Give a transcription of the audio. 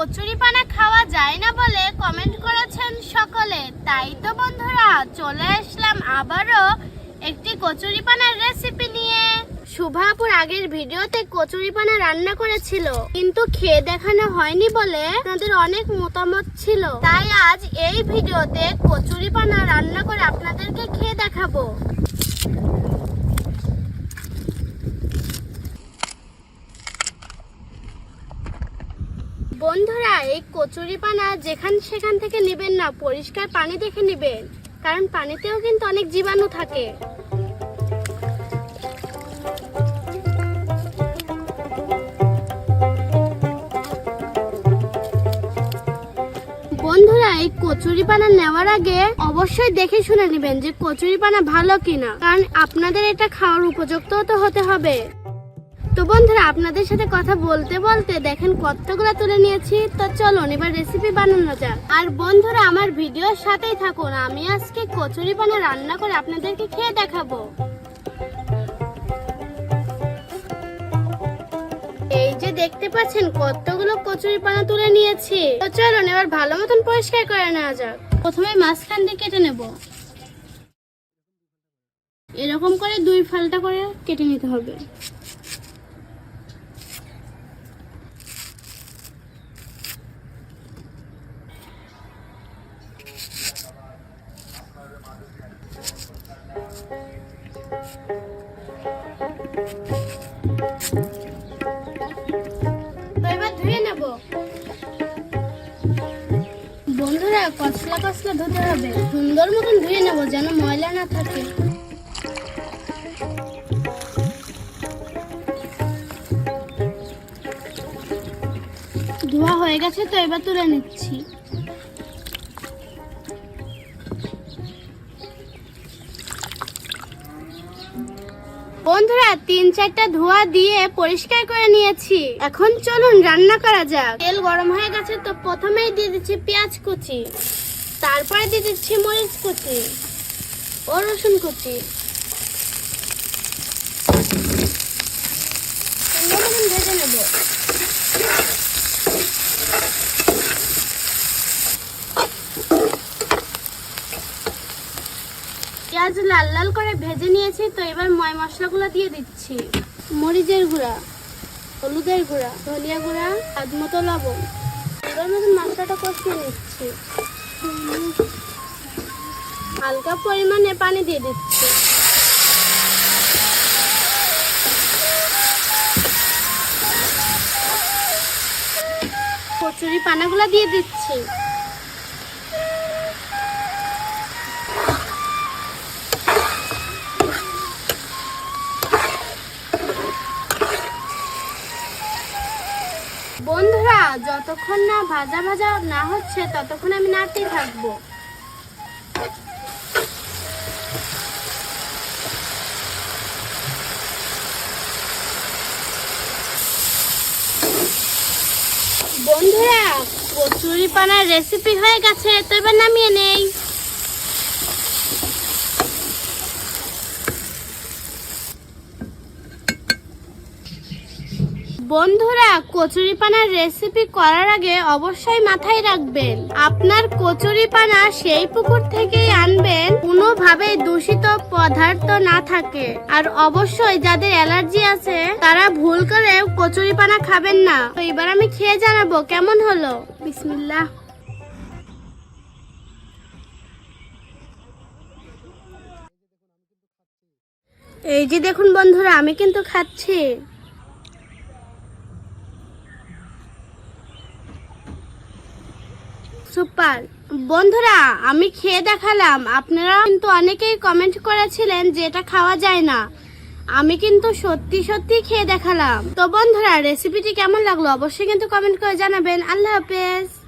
কচুরি পানা খাওয়া যায় না বলে কমেন্ট করেছেন সকলে। তাই তো বন্ধুরা, চলে আসলাম আবারও একটি কচুরি পানার রেসিপি নিয়ে শুভাপুর আগের ভিডিওতে কচুরি পানা রান্না করেছিল, কিন্তু খেয়ে দেখানো হয়নি বলে আপনাদের অনেক মতামত ছিল। তাই আজ এই ভিডিওতে কচুরি পানা রান্না করে আপনাদেরকে খেয়ে দেখাবো। বন্ধুরা, এই কচুরি পানা যেখান সেখান থেকে নেবেন না, পরিষ্কার পানি দেখে নেবেন। কারণ পানিতেও কিন্তু অনেক জীবাণু থাকে। বন্ধুরা, এই কচুরি পানা নেওয়ার আগে অবশ্যই দেখে শুনে নেবেন যে কচুরি পানা ভালো কিনা। কারণ আপনাদের এটা খাওয়ার উপযুক্ত তো হতে হবে। তো বন্ধুরা, আপনাদের সাথে কথা বলতে বলতে দেখেন কতগুলো তুলে নিয়েছি। তো চলুন, এবার রেসিপি বানানো যাক। আর বন্ধুরা, আমার ভিডিওর সাথেই থাকুন। আমি আজকে কচুরি পানা রান্না করে আপনাদেরকে খেয়ে দেখাবো। এই যে দেখতে পাচ্ছেন, কতগুলো কচুরি পানা তুলে নিয়েছি। তো চলুন, এবার ভালো মতন পরিষ্কার করে নেওয়া যাক। প্রথমে মাঝখান দিয়ে কেটে নেব। এরকম করে দুই ফালটা করে কেটে নিতে হবে। কসলা কসলা ধুতে হবে। সুন্দর মতন ধুয়ে নেব যেন ময়লা না থাকে। ধোয়া হয়ে গেছে তো, এবার তুলে নিচ্ছি। বন্ধুরা, তিন চারটা ধোয়া দিয়ে পরিষ্কার করে নিয়েছি। এখন চলুন রান্না করা যাক। তেল গরম হয়ে গেছে তো প্রথমেই দিয়ে দিচ্ছি পেঁয়াজ কুচি। তারপরে দিয়ে দিচ্ছি মরিচ কুচি, ও রসুন কুচি। ভেজে নেব। পেঁয়াজ লাল লাল করে ভেজে নিয়েছি, তো এবার ময় মশলাগুলো দিয়ে দিচ্ছি। মরিচের গুঁড়া, হলুদের গুঁড়া, ধনিয়া গুঁড়া, স্বাদ মতো লবণ। এবার মতন মশলাটা কষিয়ে নিচ্ছি। হালকা পরিমাণে পানি দিয়ে দিচ্ছি। কচুরি পানাগুলো দিয়ে দিচ্ছি। যতক্ষণ না ভাজা ভাজা না হচ্ছে, ততক্ষণ আমি নাড়তেই থাকব। বন্ধুরা কচুরি পানার রেসিপি হয়ে গেছে তো এবার নামিয়ে নেই। বন্ধুরা কচুরি পানার রেসিপি করার আগে অবশ্যই মাথায় রাখবেন। আপনার কচুরি পানা সেই পুকুর থেকেই আনবেন, কোনোভাবে দূষিত পদার্থ না থাকে। আর অবশ্যই যাদের অ্যালার্জি আছে, তারা ভুল করে কচুরি পানা খাবেন না। তো এবার আমি খেয়ে জানাব, কেমন হলো? বিসমিল্লাহ। এই যে দেখুন বন্ধুরা, আমি কিন্তু খাচ্ছি। সুপার। বন্ধুরা, আমি খেয়ে দেখালাম। আপনারা কিন্তু অনেকেই কমেন্ট করেছিলেন যে এটা খাওয়া যায় না। আমি কিন্তু সত্যি সত্যি খেয়ে দেখালাম। তো বন্ধুরা রেসিপিটি কেমন লাগল অবশ্যই কিন্তু কমেন্ট করে জানাবেন। আল্লাহ হাফেজ।